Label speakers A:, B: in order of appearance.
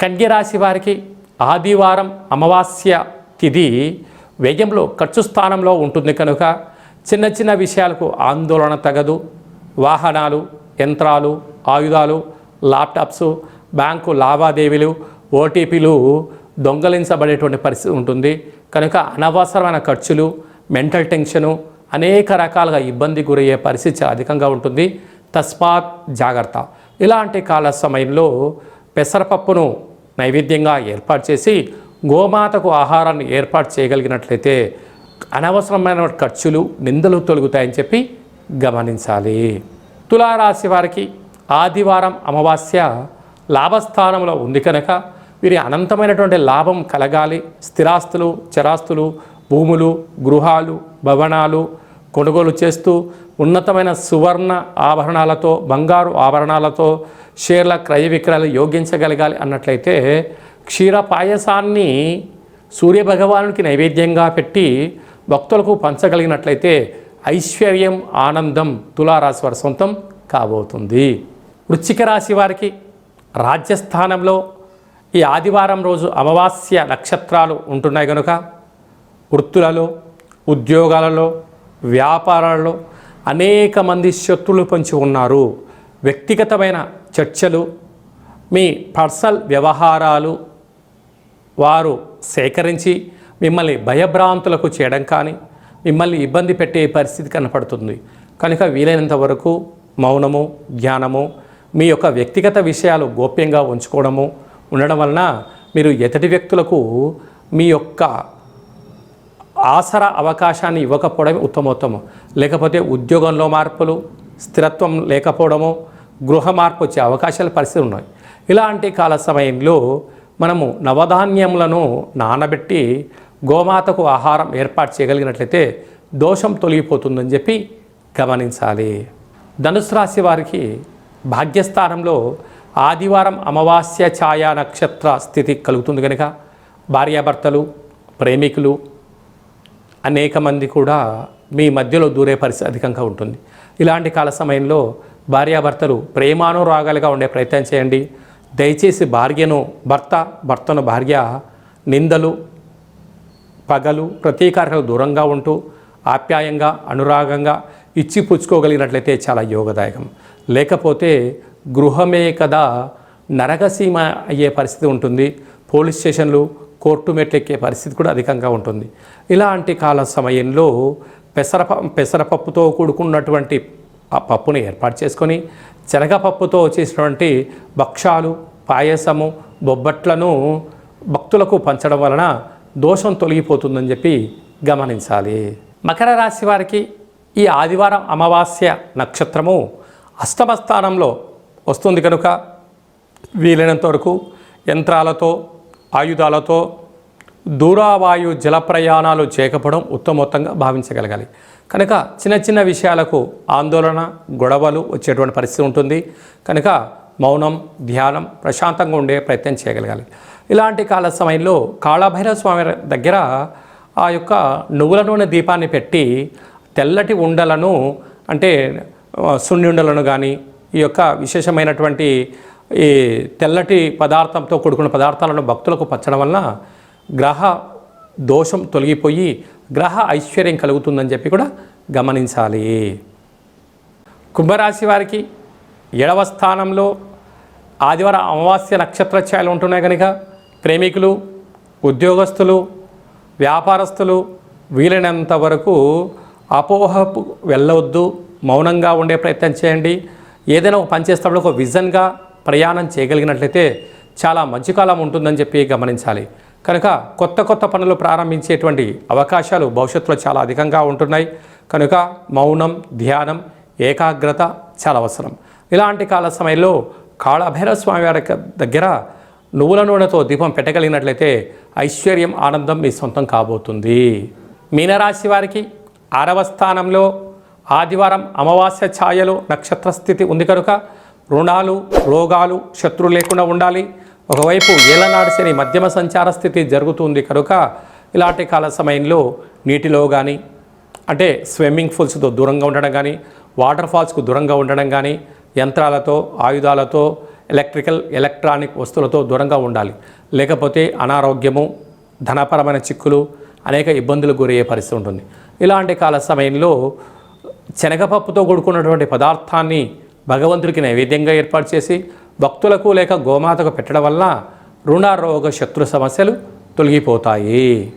A: కన్యరాశి వారికి ఆదివారం అమావాస్య తిథి వ్యయంలో ఖర్చు స్థానంలో ఉంటుంది కనుక చిన్న చిన్న విషయాలకు ఆందోళన తగదు. వాహనాలు యంత్రాలు ఆయుధాలు ల్యాప్టాప్స్ బ్యాంకు లావాదేవీలు ఓటీపీలు దొంగలించబడేటువంటి పరిస్థితి ఉంటుంది. కనుక అనవసరమైన ఖర్చులు మెంటల్ టెన్షను అనేక రకాలుగా ఇబ్బంది గురయ్యే పరిస్థితి చాలా అధికంగా ఉంటుంది. తస్మాత్ జాగ్రత్త. ఇలాంటి కాల సమయంలో పెసరపప్పును నైవేద్యంగా ఏర్పాటు చేసి గోమాతకు ఆహారాన్ని ఏర్పాటు చేయగలిగినట్లయితే అనవసరమైన ఖర్చులు నిందలు తొలుగుతాయని చెప్పి గమనించాలి. తులారాశి వారికి ఆదివారం అమావాస్య లాభస్థానంలో ఉంది కనుక వీరి అనంతమైనటువంటి లాభం కలగాలి. స్థిరాస్తులు చరాస్తులు భూములు గృహాలు భవనాలు కొనుగోలు చేస్తూ ఉన్నతమైన సువర్ణ ఆభరణాలతో బంగారు ఆభరణాలతో షేర్ల క్రయ విక్రయాలు యోగించగలగాలి అన్నట్లయితే క్షీర పాయసాన్ని సూర్యభగవానుడికి నైవేద్యంగా పెట్టి భక్తులకు పంచగలిగినట్లయితే ఐశ్వర్యం ఆనందం తులారాశి వారి సొంతం కాబోతుంది. వృశ్చిక రాశి వారికి రాజ్యస్థానంలో ఈ ఆదివారం రోజు అమావాస్య నక్షత్రాలు ఉంటున్నాయి కనుక వృత్తులలో ఉద్యోగాలలో వ్యాపారాలలో అనేక మంది శత్రులు పంచి ఉన్నారు. వ్యక్తిగతమైన చర్చలు మీ పర్సనల్ వ్యవహారాలు వారు సేకరించి మిమ్మల్ని భయభ్రాంతులకు చేయడం కానీ మిమ్మల్ని ఇబ్బంది పెట్టే పరిస్థితి కనపడుతుంది. కనుక వీలైనంత వరకు మౌనము ధ్యానము మీ యొక్క వ్యక్తిగత విషయాలు గోప్యంగా ఉంచుకోవడము ఉండడం వలన మీరు ఎతటి వ్యక్తులకు మీ యొక్క ఆసరా అవకాశాన్ని ఇవ్వకపోవడమే ఉత్తమోత్తమం. లేకపోతే ఉద్యోగంలో మార్పులు స్థిరత్వం లేకపోవడము గృహ మార్పు వచ్చే అవకాశాల పరిస్థితులు ఉన్నాయి. ఇలాంటి కాల సమయంలో మనము నవధాన్యములను నానబెట్టి గోమాతకు ఆహారం ఏర్పాటు చేయగలిగినట్లయితే దోషం తొలగిపోతుందని చెప్పి గమనించాలి. ధనుసు రాశి వారికి భాగ్యస్థానంలో ఆదివారం అమావాస్య ఛాయా నక్షత్ర స్థితి కలుగుతుంది కనుక భార్యాభర్తలు ప్రేమికులు అనేక మంది కూడా మీ మధ్యలో దూరే పరిస్థితి అధికంగా ఉంటుంది. ఇలాంటి కాల సమయంలో భార్యాభర్తలు ప్రేమానురాగాలుగా ఉండే ప్రయత్నం చేయండి. దయచేసి భార్యను భర్త భర్తను భార్య నిందలు పగలు ప్రతీకారాలకు దూరంగా ఉంటూ ఆప్యాయంగా అనురాగంగా ఇచ్చి పుచ్చుకోగలిగినట్లయితే చాలా యోగదాయకం. లేకపోతే గృహమే కదా నరకసీమ అయ్యే పరిస్థితి ఉంటుంది. పోలీస్ స్టేషన్లు కోర్టు మెట్లెక్కే పరిస్థితి కూడా అధికంగా ఉంటుంది. ఇలాంటి కాల సమయంలో పెసరప పెసరపప్పుతో కూడుకున్నటువంటి ఆ పప్పుని ఏర్పాటు చేసుకొని శనగపప్పుతో చేసినటువంటి భక్షాలు పాయసము బొబ్బట్లను భక్తులకు పంచడం వలన దోషం తొలగిపోతుందని చెప్పి గమనించాలి. మకర రాశి వారికి ఈ ఆదివారం అమావాస్య నక్షత్రము అష్టమ స్థానంలో వస్తుంది కనుక వీలైనంత వరకు యంత్రాలతో ఆయుధాలతో దూరావాయు జల ప్రయాణాలు చేయకపోవడం ఉత్తమోత్తంగా భావించగలగాలి. కనుక చిన్న చిన్న విషయాలకు ఆందోళన గొడవలు వచ్చేటువంటి పరిస్థితి ఉంటుంది. కనుక మౌనం ధ్యానం ప్రశాంతంగా ఉండే ప్రయత్నం చేయగలగాలి. ఇలాంటి కాల సమయంలో కాళభైరవ స్వామి దగ్గర ఆ యొక్క నువ్వుల నూనె దీపాన్ని పెట్టి తెల్లటి ఉండలను అంటే సున్ని ఉండలను కానీ ఈ యొక్క విశేషమైనటువంటి ఈ తెల్లటి పదార్థంతో కూడుకున్న పదార్థాలను భక్తులకు పచ్చడం వలన గ్రహ దోషం తొలగిపోయి గ్రహ ఐశ్వర్యం కలుగుతుందని చెప్పి కూడా గమనించాలి. కుంభరాశి వారికి ఏడవ స్థానంలో ఆదివారం అమావాస్య నక్షత్ర ఛాయలు ఉంటున్నాయి కనుక ప్రేమికులు ఉద్యోగస్తులు వ్యాపారస్తులు వీలైనంత వరకు అపోహపు వెళ్ళవద్దు మౌనంగా ఉండే ప్రయత్నం చేయండి. ఏదైనా ఒక పని చేసేటప్పుడు ఒక విజన్గా ప్రయాణం చేయగలిగినట్లయితే చాలా మంచి కాలం ఉంటుందని చెప్పి గమనించాలి. కనుక కొత్త కొత్త పనులు ప్రారంభించేటువంటి అవకాశాలు భవిష్యత్తులో చాలా అధికంగా ఉంటున్నాయి. కనుక మౌనం ధ్యానం ఏకాగ్రత చాలా అవసరం. ఇలాంటి కాల సమయంలో కాళభైరవ స్వామి వారి దగ్గర నువ్వుల నూనెతో దీపం పెట్టగలిగినట్లయితే ఐశ్వర్యం ఆనందం మీ సొంతం కాబోతుంది. మీనరాశి వారికి ఆరవ స్థానంలో ఆదివారం అమావాస్య ఛాయలో నక్షత్ర స్థితి ఉంది కనుక రుణాలు రోగాలు శత్రువు లేకుండా ఉండాలి. ఒకవైపు ఏలనాడు శని మధ్యమ సంచార స్థితి జరుగుతుంది కనుక ఇలాంటి కాల సమయంలో నీటిలో కానీ అంటే స్విమ్మింగ్ పూల్స్తో దూరంగా ఉండడం కానీ వాటర్ ఫాల్స్కు దూరంగా ఉండడం కానీ యంత్రాలతో ఆయుధాలతో ఎలక్ట్రికల్ ఎలక్ట్రానిక్ వస్తువులతో దూరంగా ఉండాలి. లేకపోతే అనారోగ్యము ధనపరమైన చిక్కులు అనేక ఇబ్బందులు గురయ్యే పరిస్థితి ఉంటుంది. ఇలాంటి కాల సమయంలో శనగపప్పుతో కూడుకున్నటువంటి పదార్థాన్ని భగవంతుడికి నైవేద్యంగా ఏర్పాటు చేసి భక్తులకు లేక గోమాతకు పెట్టడం వల్ల రుణారోగ శత్రు సమస్యలు తొలగిపోతాయి.